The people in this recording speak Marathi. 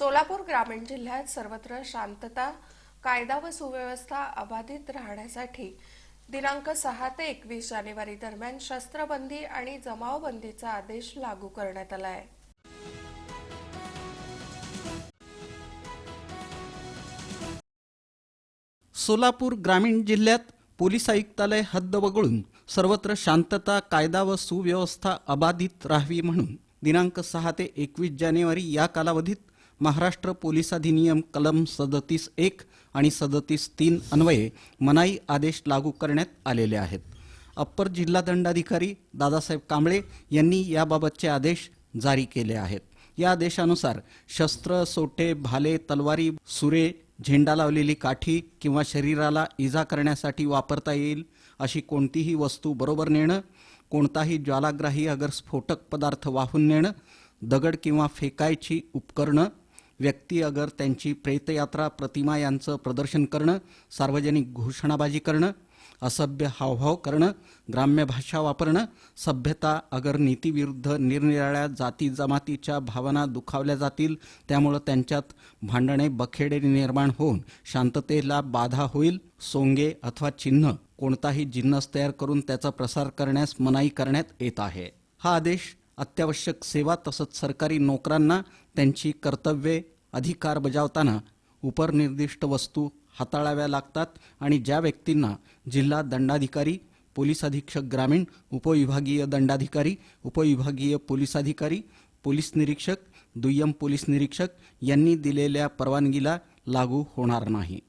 सोलापूर ग्रामीण जिल्ह्यात सर्वत्र शांतता कायदा व सुव्यवस्था अबाधित राहण्यासाठी दिनांक सहा ते एकवीस जानेवारी दरम्यान शस्त्रबंदी आणि जमावबंदीचा आदेश लागू करण्यात आला आहे. सोलापूर ग्रामीण जिल्ह्यात पोलीस आयुक्तालय हद्द वगळून सर्वत्र शांतता कायदा व सुव्यवस्था अबाधित राहावी म्हणून दिनांक सहा ते एकवीस जानेवारी या कालावधीत महाराष्ट्र पोलीस अधिनियम कलम सदतीस एक आणि सदतीस तीन अन्वये मनाई आदेश लागू करण्यात आलेले आहेत. अप्पर जिल्हा दंडाधिकारी दादासाहेब कांबळे यांनी याबाबतचे आदेश जारी केले आहेत. या आदेशानुसार शस्त्र सोटे भाले तलवारी सुरे झेंडा लावलेली काठी किंवा शरीराला इजा करण्यासाठी वापरता येईल अशी कोणतीही वस्तू बरोबर नेणं कोणताही ज्वालाग्राही अगर स्फोटक पदार्थ वाहून नेणं दगड किंवा फेकायची उपकरणं व्यक्ती अगर त्यांची प्रेतयात्रा प्रतिमा यांचं प्रदर्शन करणं सार्वजनिक घोषणाबाजी करणं असभ्य हावभाव करणं ग्राम्य भाषा वापरणं सभ्यता अगर नीतीविरुद्ध निरनिराळ्या जाती जमातीच्या भावना दुखावल्या जातील त्यामुळं त्यांच्यात भांडणे बखेडे निर्माण होऊन शांततेला बाधा होईल सोंगे अथवा चिन्ह कोणताही जिन्नस तयार करून त्याचा प्रसार करण्यास मनाई करण्यात येत आहे. हा आदेश अत्यावश्यक सेवा तसंच सरकारी नोकरांना त्यांची कर्तव्ये अधिकार बजावताना उपरनिर्दिष्ट वस्तू हाताळाव्या लागतात आणि ज्या व्यक्तींना जिल्हा दंडाधिकारी पोलीस अधीक्षक ग्रामीण उपविभागीय दंडाधिकारी उपविभागीय पोलीस अधिकारी पोलीस निरीक्षक दुय्यम पोलीस निरीक्षक यांनी दिलेल्या परवानगीला लागू होणार नाही.